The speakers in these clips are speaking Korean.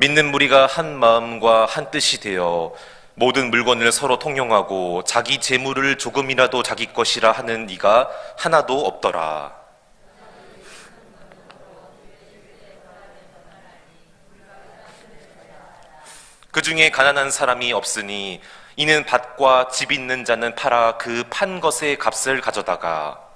믿는 무리가 한 마음과 한 뜻이 되어 모든 물건을 서로 통용하고 자기 재물을 조금이라도 자기 것이라 하는 이가 하나도 없더라. 그 중에 가난한 사람이 없으니 이는 밭과 집 있는 자는 팔아 그 판 것의 값을 가져다가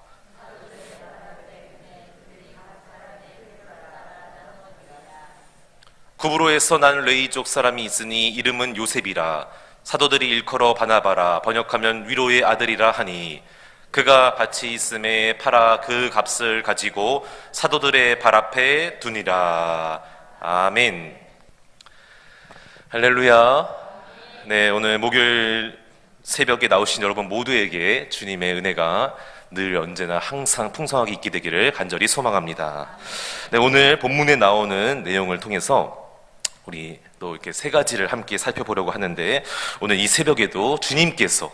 구브로에서 난 레이족 사람이 있으니 이름은 요셉이라. 사도들이 일컬어 바나바라. 번역하면 위로의 아들이라 하니. 그가 밭이 있음에 팔아 그 값을 가지고 사도들의 발 앞에 두니라. 아멘. 할렐루야. 네 오늘 목요일 새벽에 나오신 여러분 모두에게 주님의 은혜가 늘 언제나 항상 풍성하게 있게 되기를 간절히 소망합니다. 네, 오늘 본문에 나오는 내용을 통해서 우리 또 이렇게 세 가지를 함께 살펴보려고 하는데 오늘 이 새벽에도 주님께서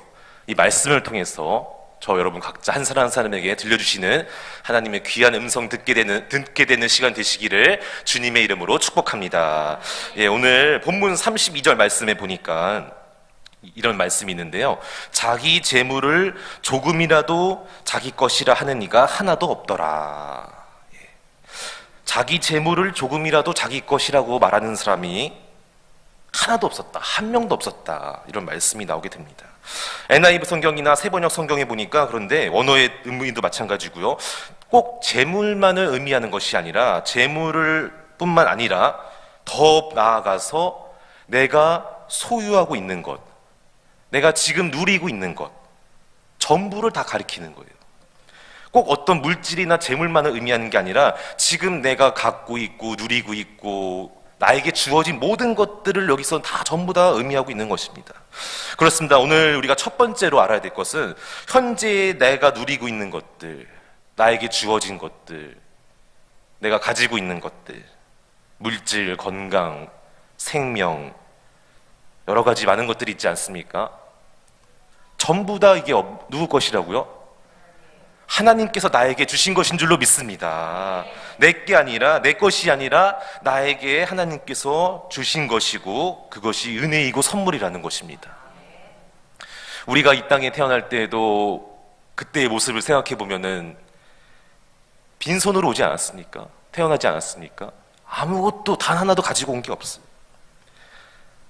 이 말씀을 통해서 저 여러분 각자 한 사람 한 사람에게 들려주시는 하나님의 귀한 음성 듣게 되는 듣게 되는 시간 되시기를 주님의 이름으로 축복합니다. 예, 오늘 본문 32절 말씀에 보니까 이런 말씀이 있는데요. 자기 재물을 조금이라도 자기 것이라 하는 이가 하나도 없더라. 예. 자기 재물을 조금이라도 자기 것이라고 말하는 사람이 하나도 없었다. 한 명도 없었다. 이런 말씀이 나오게 됩니다. NIV 성경이나 세번역 성경에 보니까 그런데 원어의 의미도 마찬가지고요. 꼭 재물만을 의미하는 것이 아니라 재물을 뿐만 아니라 더 나아가서 내가 소유하고 있는 것, 내가 지금 누리고 있는 것, 전부를 다 가리키는 거예요. 꼭 어떤 물질이나 재물만을 의미하는 게 아니라 지금 내가 갖고 있고 누리고 있고 나에게 주어진 모든 것들을 여기서 다 전부 다 의미하고 있는 것입니다. 그렇습니다. 오늘 우리가 첫 번째로 알아야 될 것은 현재 내가 누리고 있는 것들, 나에게 주어진 것들, 내가 가지고 있는 것들, 물질, 건강, 생명, 여러 가지 많은 것들이 있지 않습니까? 전부 다 이게 어- 누구 것이라고요? 하나님께서 나에게 주신 것인 줄로 믿습니다. 내게 아니라 내 것이 아니라 나에게 하나님께서 주신 것이고 그것이 은혜이고 선물이라는 것입니다. 우리가 이 땅에 태어날 때에도 그때의 모습을 생각해 보면은 빈손으로 오지 않았습니까? 태어나지 않았습니까? 아무것도 단 하나도 가지고 온 게 없어요.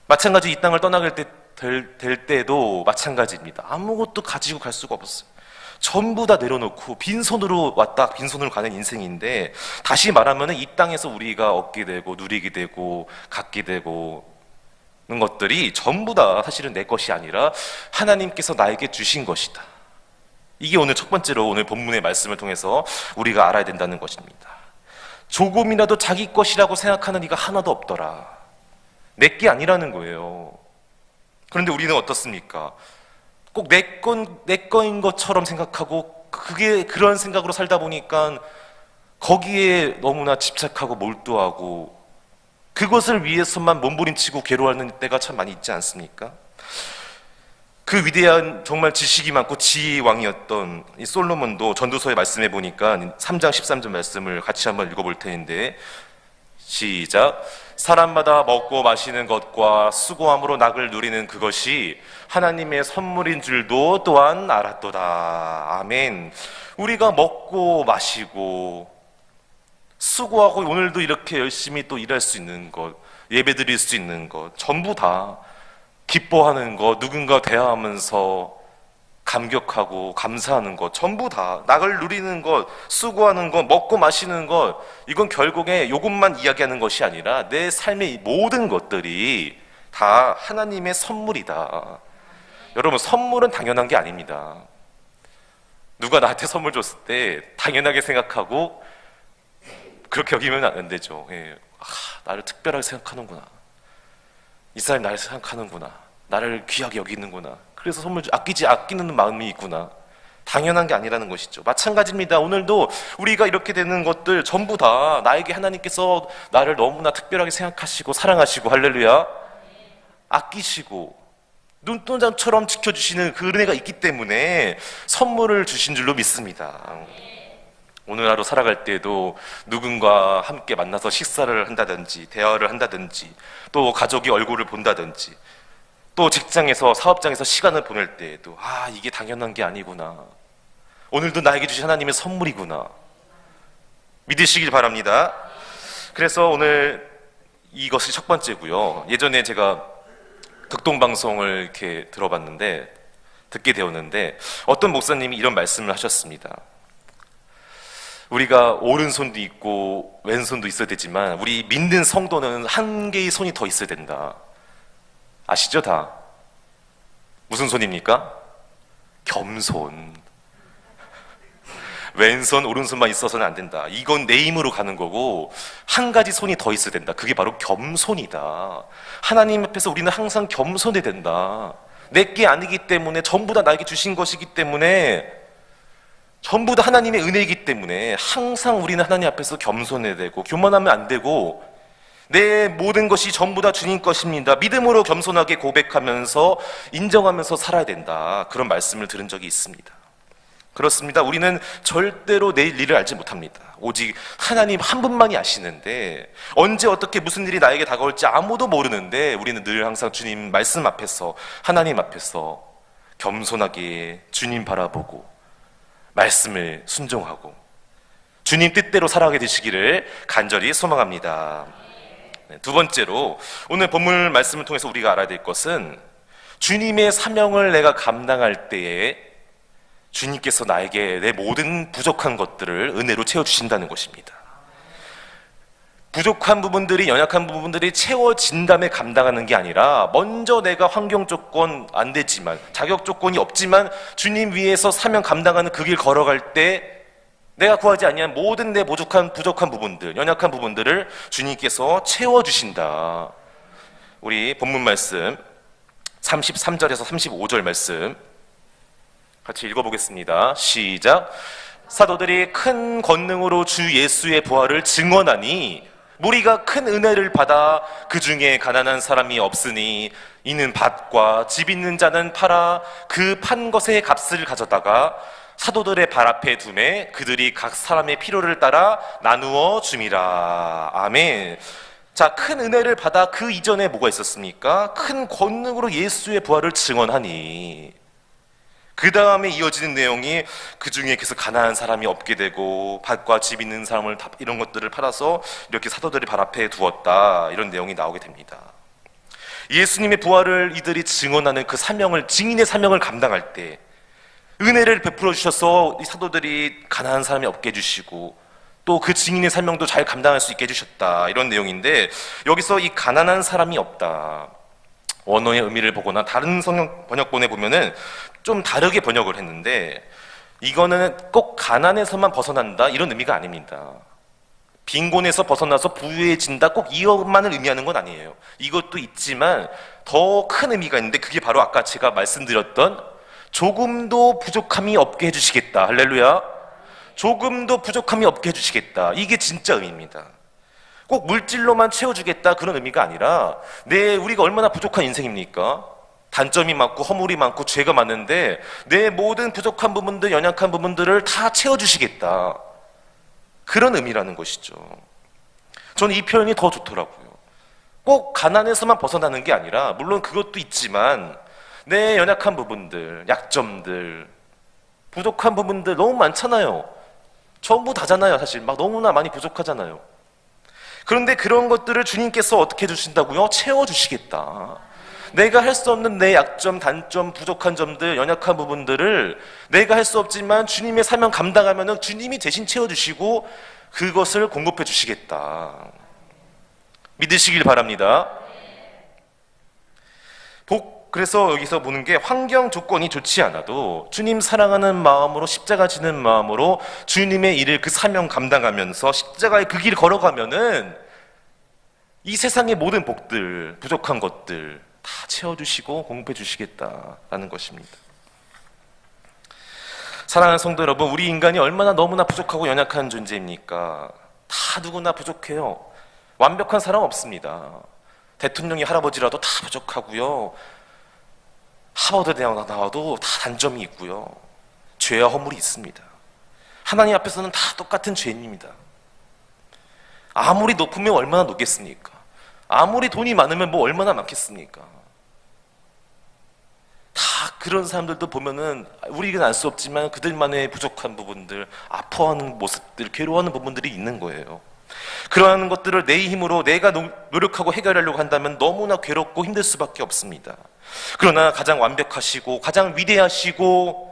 마찬가지 이 땅을 떠나갈 때, 될, 될 때도 마찬가지입니다. 아무것도 가지고 갈 수가 없어요. 전부 다 내려놓고 빈손으로 왔다 빈손으로 가는 인생인데 다시 말하면 이 땅에서 우리가 얻게 되고 누리게 되고 갖게 되고 는 것들이 전부 다 사실은 내 것이 아니라 하나님께서 나에게 주신 것이다. 이게 오늘 첫 번째로 오늘 본문의 말씀을 통해서 우리가 알아야 된다는 것입니다. 조금이라도 자기 것이라고 생각하는 이가 하나도 없더라. 내 게 아니라는 거예요. 그런데 우리는 어떻습니까? 꼭 내 건, 내 거인 것처럼 생각하고 그게 그런 생각으로 살다 보니까 거기에 너무나 집착하고 몰두하고 그것을 위해서만 몸부림치고 괴로워하는 때가 참 많이 있지 않습니까? 그 위대한 정말 지식이 많고 지혜의 왕이었던 이 솔로몬도 전도서에 말씀해 보니까 3장 13절 말씀을 같이 한번 읽어볼 텐데 시작. 사람마다 먹고 마시는 것과 수고함으로 낙을 누리는 그것이 하나님의 선물인 줄도 또한 알았도다. 아멘. 우리가 먹고 마시고 수고하고 오늘도 이렇게 열심히 또 일할 수 있는 것, 예배 드릴 수 있는 것, 전부 다 기뻐하는 것, 누군가 대화하면서 감격하고 감사하는 것, 전부 다 낙을 누리는 것, 수고하는 것, 먹고 마시는 것, 이건 결국에 이것만 이야기하는 것이 아니라 내 삶의 모든 것들이 다 하나님의 선물이다. 여러분, 선물은 당연한 게 아닙니다. 누가 나한테 선물 줬을 때 당연하게 생각하고 그렇게 여기면 안 되죠. 예. 아, 나를 특별하게 생각하는구나. 이 사람이 나를 생각하는구나. 나를 귀하게 여기는구나. 그래서 선물 주- 아끼지 아끼는 마음이 있구나. 당연한 게 아니라는 것이죠. 마찬가지입니다. 오늘도 우리가 이렇게 되는 것들 전부 다 나에게 하나님께서 나를 너무나 특별하게 생각하시고 사랑하시고 할렐루야. 아끼시고 눈동자처럼 지켜주시는 그 은혜가 있기 때문에 선물을 주신 줄로 믿습니다. 오늘 하루 살아갈 때에도 누군가 함께 만나서 식사를 한다든지 대화를 한다든지 또 가족이 얼굴을 본다든지 또 직장에서 사업장에서 시간을 보낼 때에도 아 이게 당연한 게 아니구나. 오늘도 나에게 주신 하나님의 선물이구나. 믿으시길 바랍니다. 그래서 오늘 이것이 첫 번째고요. 예전에 제가 극동 방송을 이렇게 들어봤는데 듣게 되었는데 어떤 목사님이 이런 말씀을 하셨습니다. 우리가 오른손도 있고 왼손도 있어야 되지만 우리 믿는 성도는 한 개의 손이 더 있어야 된다. 아시죠 다? 무슨 손입니까? 겸손. 왼손 오른손만 있어서는 안 된다. 이건 내 힘으로 가는 거고 한 가지 손이 더 있어야 된다. 그게 바로 겸손이다. 하나님 앞에서 우리는 항상 겸손해야 된다. 내게 아니기 때문에 전부 다 나에게 주신 것이기 때문에 전부 다 하나님의 은혜이기 때문에 항상 우리는 하나님 앞에서 겸손해야 되고 교만하면 안 되고 내 모든 것이 전부 다 주님 것입니다. 믿음으로 겸손하게 고백하면서 인정하면서 살아야 된다. 그런 말씀을 들은 적이 있습니다. 그렇습니다. 우리는 절대로 내일 일을 알지 못합니다. 오직 하나님 한 분만이 아시는데 언제 어떻게 무슨 일이 나에게 다가올지 아무도 모르는데 우리는 늘 항상 주님 말씀 앞에서 하나님 앞에서 겸손하게 주님 바라보고 말씀을 순종하고 주님 뜻대로 살아가게 되시기를 간절히 소망합니다. 네, 두 번째로 오늘 본문 말씀을 통해서 우리가 알아야 될 것은 주님의 사명을 내가 감당할 때에 주님께서 나에게 내 모든 부족한 것들을 은혜로 채워주신다는 것입니다. 부족한 부분들이 연약한 부분들이 채워진 다음에 감당하는 게 아니라 먼저 내가 환경 조건 안 되지만 자격 조건이 없지만 주님 위에서 사명 감당하는 그 길 걸어갈 때 내가 구하지 아니한 모든 내 부족한 부족한 부분들 연약한 부분들을 주님께서 채워 주신다. 우리 본문 말씀 33절에서 35절 말씀 같이 읽어 보겠습니다. 시작. 사도들이 큰 권능으로 주 예수의 부활을 증언하니 무리가 큰 은혜를 받아 그 중에 가난한 사람이 없으니 이는 밭과 집 있는 자는 팔아 그 판 것의 값을 가져다가 사도들의 발 앞에 두매 그들이 각 사람의 필요를 따라 나누어 줌이라 아멘. 자, 큰 은혜를 받아 그 이전에 뭐가 있었습니까? 큰 권능으로 예수의 부활을 증언하니 그 다음에 이어지는 내용이 그 중에 계속 가난한 사람이 없게 되고 밭과 집 있는 사람을 다 이런 것들을 팔아서 이렇게 사도들이 발 앞에 두었다 이런 내용이 나오게 됩니다. 예수님의 부활을 이들이 증언하는 그 사명을 증인의 사명을 감당할 때 은혜를 베풀어 주셔서 이 사도들이 가난한 사람이 없게 해주시고 또 그 증인의 사명도 잘 감당할 수 있게 해주셨다 이런 내용인데 여기서 이 가난한 사람이 없다 원어의 의미를 보거나 다른 성경 번역본에 보면은 좀 다르게 번역을 했는데 이거는 꼭 가난에서만 벗어난다 이런 의미가 아닙니다. 빈곤에서 벗어나서 부유해진다 꼭 이것만을 의미하는 건 아니에요. 이것도 있지만 더 큰 의미가 있는데 그게 바로 아까 제가 말씀드렸던 조금도 부족함이 없게 해주시겠다. 할렐루야. 조금도 부족함이 없게 해주시겠다. 이게 진짜 의미입니다. 꼭 물질로만 채워주겠다 그런 의미가 아니라 내 우리가 얼마나 부족한 인생입니까? 단점이 많고 허물이 많고 죄가 많은데 내 모든 부족한 부분들 연약한 부분들을 다 채워주시겠다 그런 의미라는 것이죠. 저는 이 표현이 더 좋더라고요. 꼭 가난에서만 벗어나는 게 아니라 물론 그것도 있지만 내 연약한 부분들, 약점들, 부족한 부분들 너무 많잖아요. 전부 다잖아요, 사실. 막 너무나 많이 부족하잖아요. 그런데 그런 것들을 주님께서 어떻게 해주신다고요? 채워주시겠다. 내가 할 수 없는 내 약점, 단점, 부족한 점들, 연약한 부분들을 내가 할 수 없지만 주님의 사명 감당하면 주님이 대신 채워주시고 그것을 공급해 주시겠다. 믿으시길 바랍니다. 복, 그래서 여기서 보는 게 환경 조건이 좋지 않아도 주님 사랑하는 마음으로 십자가 지는 마음으로 주님의 일을 그 사명 감당하면서 십자가의 그 길 걸어가면은 이 세상의 모든 복들, 부족한 것들 다 채워주시고 공급해 주시겠다라는 것입니다. 사랑하는 성도 여러분, 우리 인간이 얼마나 너무나 부족하고 연약한 존재입니까? 다 누구나 부족해요. 완벽한 사람 없습니다. 대통령이 할아버지라도 다 부족하고요. 하버드 대학 나와도 다 단점이 있고요. 죄와 허물이 있습니다. 하나님 앞에서는 다 똑같은 죄인입니다. 아무리 높으면 얼마나 높겠습니까? 아무리 돈이 많으면 뭐 얼마나 많겠습니까? 다 그런 사람들도 보면은 우리는 알 수 없지만 그들만의 부족한 부분들, 아파하는 모습들, 괴로워하는 부분들이 있는 거예요. 그러한 것들을 내 힘으로 내가 노- 노력하고 해결하려고 한다면 너무나 괴롭고 힘들 수밖에 없습니다. 그러나 가장 완벽하시고 가장 위대하시고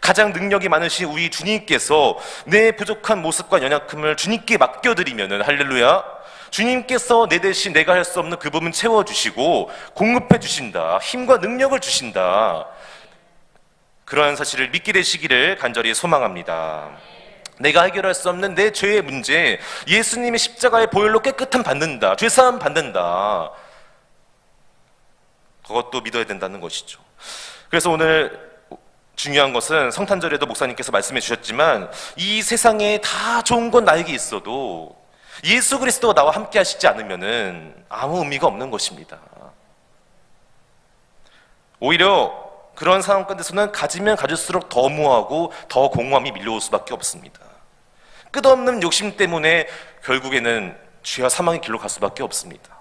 가장 능력이 많으신 우리 주님께서 내 부족한 모습과 연약함을 주님께 맡겨드리면은 할렐루야. 주님께서 내 대신 내가 할 수 없는 그 부분 채워주시고 공급해 주신다. 힘과 능력을 주신다. 그러한 사실을 믿게 되시기를 간절히 소망합니다. 내가 해결할 수 없는 내 죄의 문제, 예수님의 십자가의 보혈로 깨끗함 받는다. 죄사함 받는다. 그것도 믿어야 된다는 것이죠. 그래서 오늘 중요한 것은 성탄절에도 목사님께서 말씀해 주셨지만 이 세상에 다 좋은 건 나에게 있어도 예수 그리스도가 나와 함께 하시지 않으면은 아무 의미가 없는 것입니다. 오히려 그런 상황 가운데서는 가지면 가질수록 더 무하고 더 공허함이 밀려올 수밖에 없습니다. 끝없는 욕심 때문에 결국에는 죄와 사망의 길로 갈 수밖에 없습니다.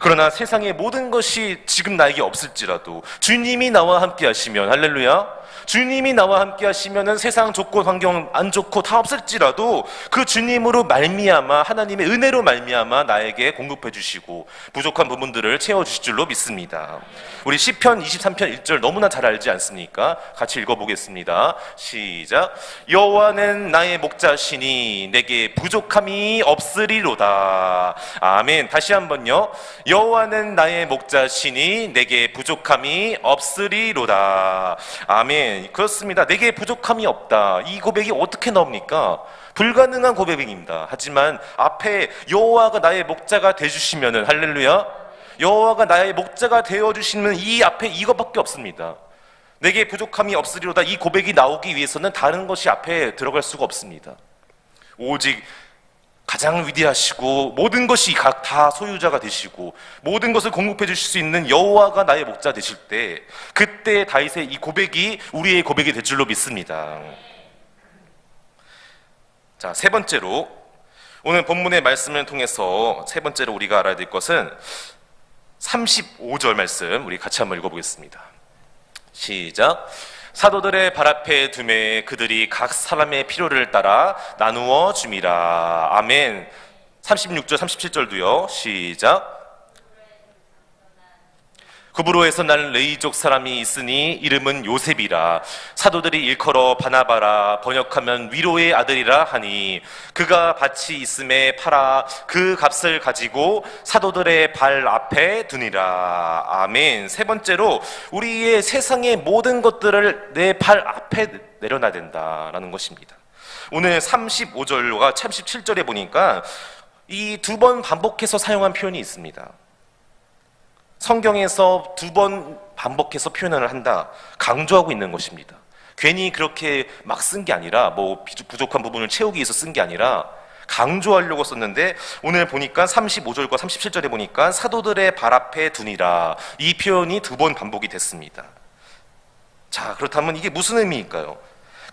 그러나 세상의 모든 것이 지금 나에게 없을지라도 주님이 나와 함께 하시면 할렐루야 주님이 나와 함께 하시면은 세상 조건 환경 안 좋고 다 없을지라도 그 주님으로 말미암아 하나님의 은혜로 말미암아 나에게 공급해 주시고 부족한 부분들을 채워 주실 줄로 믿습니다. 우리 시편 23편 1절 너무나 잘 알지 않습니까? 같이 읽어 보겠습니다. 시작. 여호와는 나의 목자시니 내게 부족함이 없으리로다. 아멘. 다시 한번요. 여호와는 나의 목자시니 내게 부족함이 없으리로다. 아멘. 그렇습니다. 내게 부족함이 없다. 이 고백이 어떻게 나옵니까? 불가능한 고백입니다. 하지만 앞에 여호와가 나의 목자가 돼 주시면은 할렐루야. 여호와가 나의 목자가 되어 주시면 이 앞에 이것밖에 없습니다. 내게 부족함이 없으리로다. 이 고백이 나오기 위해서는 다른 것이 앞에 들어갈 수가 없습니다. 오직 가장 위대하시고 모든 것이 각 다 소유자가 되시고 모든 것을 공급해 주실 수 있는 여호와가 나의 목자 되실 때 그때 다윗의 이 고백이 우리의 고백이 될 줄로 믿습니다. 자, 세 번째로 오늘 본문의 말씀을 통해서 세 번째로 우리가 알아야 될 것은 35절 말씀 우리 같이 한번 읽어 보겠습니다. 시작. 사도들의 발 앞에 두매 그들이 각 사람의 필요를 따라 나누어 줌이라. 아멘. 36절, 37절도요. 시작. 구브로에서 난 레이족 사람이 있으니 이름은 요셉이라. 사도들이 일컬어 바나바라 번역하면 위로의 아들이라 하니 그가 밭이 있음에 팔아 그 값을 가지고 사도들의 발 앞에 두니라. 아멘. 세 번째로 우리의 세상의 모든 것들을 내 발 앞에 내려놔야 된다라는 것입니다. 오늘 35절과 37절에 보니까 이 두 번 반복해서 사용한 표현이 있습니다 성경에서 두 번 반복해서 표현을 한다. 강조하고 있는 것입니다. 괜히 그렇게 막 쓴 게 아니라 뭐 부족한 부분을 채우기 위해서 쓴 게 아니라 강조하려고 썼는데 오늘 보니까 35절과 37절에 보니까 사도들의 발 앞에 두니라 이 표현이 두 번 반복이 됐습니다. 자, 그렇다면 이게 무슨 의미일까요?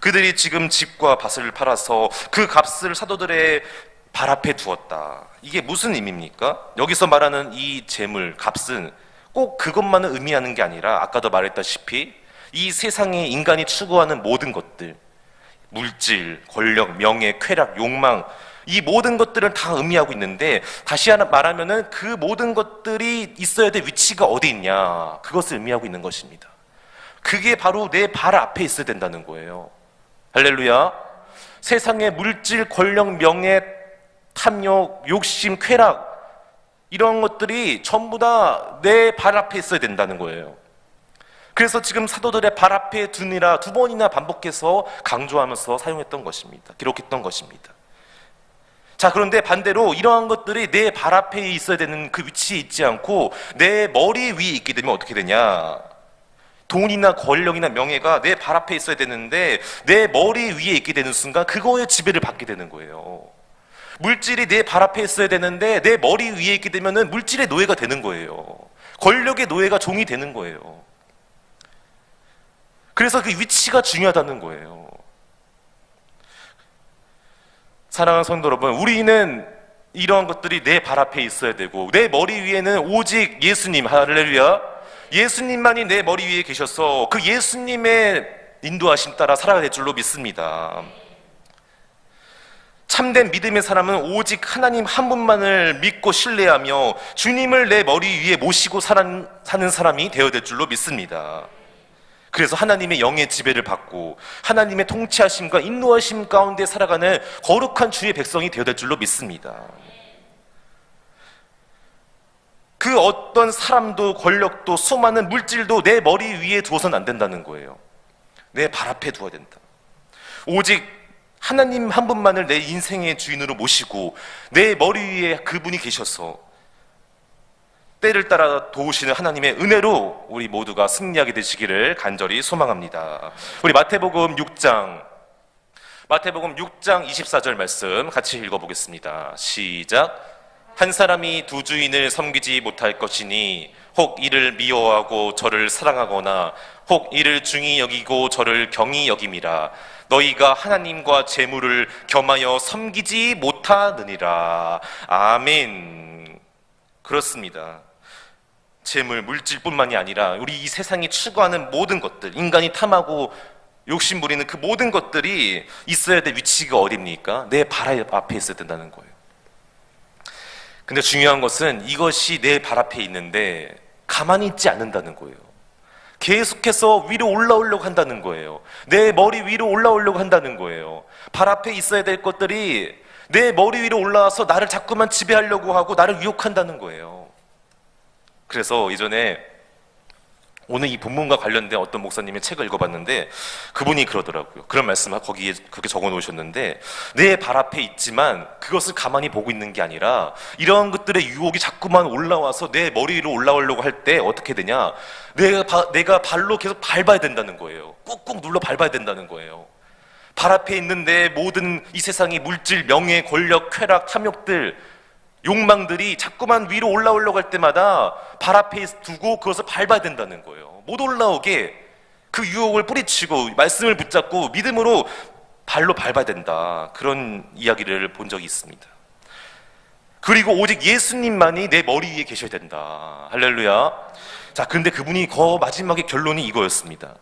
그들이 지금 집과 밭을 팔아서 그 값을 사도들의 발 앞에 두었다. 이게 무슨 의미입니까? 여기서 말하는 이 재물, 값은 꼭 그것만을 의미하는 게 아니라 아까도 말했다시피 이 세상에 인간이 추구하는 모든 것들, 물질, 권력, 명예, 쾌락, 욕망, 이 모든 것들을 다 의미하고 있는데 다시 말하면은 그 모든 것들이 있어야 될 위치가 어디 있냐 그것을 의미하고 있는 것입니다. 그게 바로 내 발 앞에 있어야 된다는 거예요. 할렐루야. 세상의 물질, 권력, 명예, 탐욕, 욕심, 쾌락 이런 것들이 전부 다 내 발 앞에 있어야 된다는 거예요. 그래서 지금 사도들의 발 앞에 두니라 두 번이나 반복해서 강조하면서 사용했던 것입니다. 기록했던 것입니다. 자, 그런데 반대로 이러한 것들이 내 발 앞에 있어야 되는 그 위치에 있지 않고 내 머리 위에 있게 되면 어떻게 되냐? 돈이나 권력이나 명예가 내 발 앞에 있어야 되는데 내 머리 위에 있게 되는 순간 그거에 지배를 받게 되는 거예요. 물질이 내 발 앞에 있어야 되는데 내 머리 위에 있게 되면은 물질의 노예가 되는 거예요. 권력의 노예가 종이 되는 거예요. 그래서 그 위치가 중요하다는 거예요. 사랑하는 성도 여러분, 우리는 이러한 것들이 내 발 앞에 있어야 되고 내 머리 위에는 오직 예수님 할렐루야. 예수님만이 내 머리 위에 계셔서 그 예수님의 인도하심 따라 살아야 될 줄로 믿습니다. 참된 믿음의 사람은 오직 하나님 한 분만을 믿고 신뢰하며 주님을 내 머리 위에 모시고 사는 사람이 되어야 될 줄로 믿습니다. 그래서 하나님의 영의 지배를 받고 하나님의 통치하심과 인도하심 가운데 살아가는 거룩한 주의 백성이 되어야 될 줄로 믿습니다. 그 어떤 사람도 권력도 수많은 물질도 내 머리 위에 두어서는 안 된다는 거예요. 내 발 앞에 두어야 된다. 오직 하나님 한 분만을 내 인생의 주인으로 모시고 내 머리 위에 그분이 계셔서 때를 따라 도우시는 하나님의 은혜로 우리 모두가 승리하게 되시기를 간절히 소망합니다. 우리 마태복음 6장 마태복음 6장 24절 말씀 같이 읽어 보겠습니다. 시작. 한 사람이 두 주인을 섬기지 못할 것이니 혹 이를 미워하고 저를 사랑하거나 혹 이를 중히 여기고 저를 경히 여김이라 너희가 하나님과 재물을 겸하여 섬기지 못하느니라. 아멘. 그렇습니다. 재물 물질뿐만이 아니라 우리 이 세상이 추구하는 모든 것들 인간이 탐하고 욕심 부리는 그 모든 것들이 있어야 될 위치가 어딥니까? 내 발 앞에 있어야 된다는 거예요. 근데 중요한 것은 이것이 내 발 앞에 있는데 가만히 있지 않는다는 거예요. 계속해서 위로 올라오려고 한다는 거예요. 내 머리 위로 올라오려고 한다는 거예요. 발 앞에 있어야 될 것들이 내 머리 위로 올라와서 나를 자꾸만 지배하려고 하고 나를 유혹한다는 거예요. 그래서 이전에 오늘 이 본문과 관련된 어떤 목사님의 책을 읽어봤는데 그분이 그러더라고요. 그런 말씀을 거기에 그렇게 적어 놓으셨는데 내 발 앞에 있지만 그것을 가만히 보고 있는 게 아니라 이러한 것들의 유혹이 자꾸만 올라와서 내 머리 위로 올라오려고 할 때 어떻게 되냐? 내가 바, 내가 발로 계속 밟아야 된다는 거예요. 꾹꾹 눌러 밟아야 된다는 거예요. 발 앞에 있는 내 모든 이 세상의 물질, 명예, 권력, 쾌락, 탐욕들 욕망들이 자꾸만 위로 올라오려고 할 때마다 발 앞에 두고 그것을 밟아야 된다는 거예요. 못 올라오게 그 유혹을 뿌리치고 말씀을 붙잡고 믿음으로 발로 밟아야 된다. 그런 이야기를 본 적이 있습니다. 그리고 오직 예수님만이 내 머리 위에 계셔야 된다. 할렐루야. 자, 근데 그분이 거 마지막에 결론이 이거였습니다.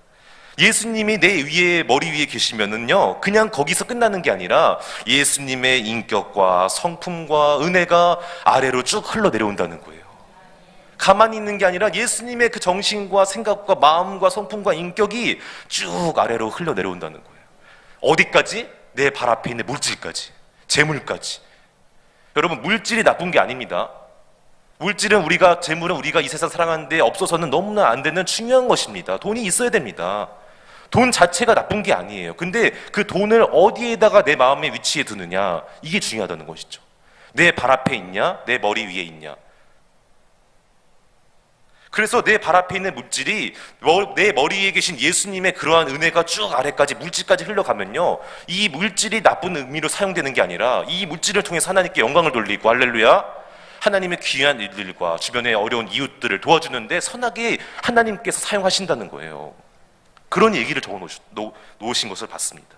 예수님이 내 위에 머리 위에 계시면은요 그냥 거기서 끝나는 게 아니라 예수님의 인격과 성품과 은혜가 아래로 쭉 흘러 내려온다는 거예요. 가만히 있는 게 아니라 예수님의 그 정신과 생각과 마음과 성품과 인격이 쭉 아래로 흘러 내려온다는 거예요. 어디까지? 내 발 앞에 있는 물질까지, 재물까지. 여러분 물질이 나쁜 게 아닙니다. 물질은 우리가 재물은 우리가 이 세상 살아가는데 없어서는 너무나 안 되는 중요한 것입니다. 돈이 있어야 됩니다. 돈 자체가 나쁜 게 아니에요. 근데 그 돈을 어디에다가 내 마음의 위치에 두느냐, 이게 중요하다는 것이죠. 내 발 앞에 있냐, 내 머리 위에 있냐. 그래서 내 발 앞에 있는 물질이 내 머리 위에 계신 예수님의 그러한 은혜가 쭉 아래까지 물질까지 흘러가면요. 이 물질이 나쁜 의미로 사용되는 게 아니라 이 물질을 통해서 하나님께 영광을 돌리고 할렐루야. 하나님의 귀한 일들과 주변의 어려운 이웃들을 도와주는데 선하게 하나님께서 사용하신다는 거예요. 그런 얘기를 적어 놓으신 것을 봤습니다.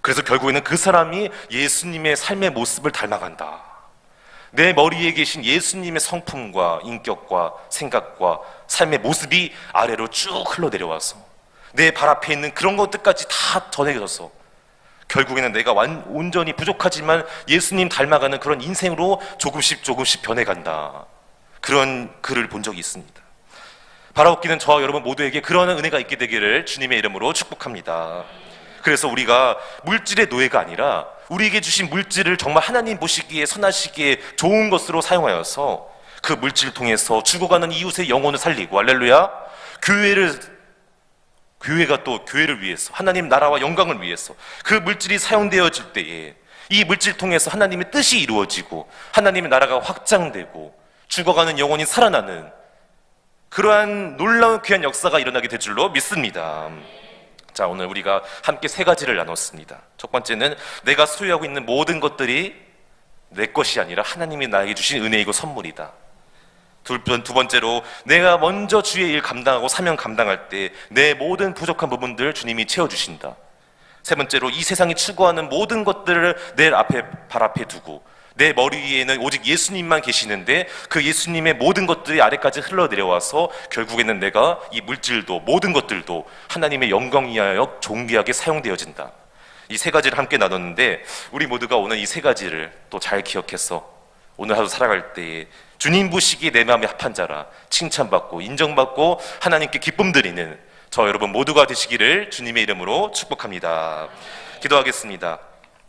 그래서 결국에는 그 사람이 예수님의 삶의 모습을 닮아간다. 내 머리에 계신 예수님의 성품과 인격과 생각과 삶의 모습이 아래로 쭉 흘러내려와서 내 발 앞에 있는 그런 것들까지 다 전해져서 결국에는 내가 완, 온전히 부족하지만 예수님 닮아가는 그런 인생으로 조금씩 조금씩 변해간다. 그런 글을 본 적이 있습니다. 바라옵기는 저와 여러분 모두에게 그런 은혜가 있게 되기를 주님의 이름으로 축복합니다. 그래서 우리가 물질의 노예가 아니라 우리에게 주신 물질을 정말 하나님 보시기에 선하시기에 좋은 것으로 사용하여서 그 물질을 통해서 죽어가는 이웃의 영혼을 살리고 할렐루야 교회를 교회가 또 교회를 위해서 하나님 나라와 영광을 위해서 그 물질이 사용되어질 때에 이 물질 통해서 하나님의 뜻이 이루어지고 하나님의 나라가 확장되고 죽어가는 영혼이 살아나는 그러한 놀라운 귀한 역사가 일어나게 될 줄로 믿습니다. 자, 오늘 우리가 함께 세 가지를 나눴습니다. 첫 번째는 내가 소유하고 있는 모든 것들이 내 것이 아니라 하나님이 나에게 주신 은혜이고 선물이다. 두 번째로 내가 먼저 주의 일 감당하고 사명 감당할 때 내 모든 부족한 부분들 주님이 채워주신다. 세 번째로 이 세상이 추구하는 모든 것들을 내 앞에 발 앞에 두고 내 머리 위에는 오직 예수님만 계시는데 그 예수님의 모든 것들이 아래까지 흘러내려와서 결국에는 내가 이 물질도 모든 것들도 하나님의 영광 위하여 존귀하게 사용되어진다. 이 세 가지를 함께 나눴는데 우리 모두가 오늘 이 세 가지를 또 잘 기억해서 오늘 하루 살아갈 때에 주님 보시기에 내 마음에 합한 자라 칭찬받고 인정받고 하나님께 기쁨 드리는 저 여러분 모두가 되시기를 주님의 이름으로 축복합니다. 기도하겠습니다.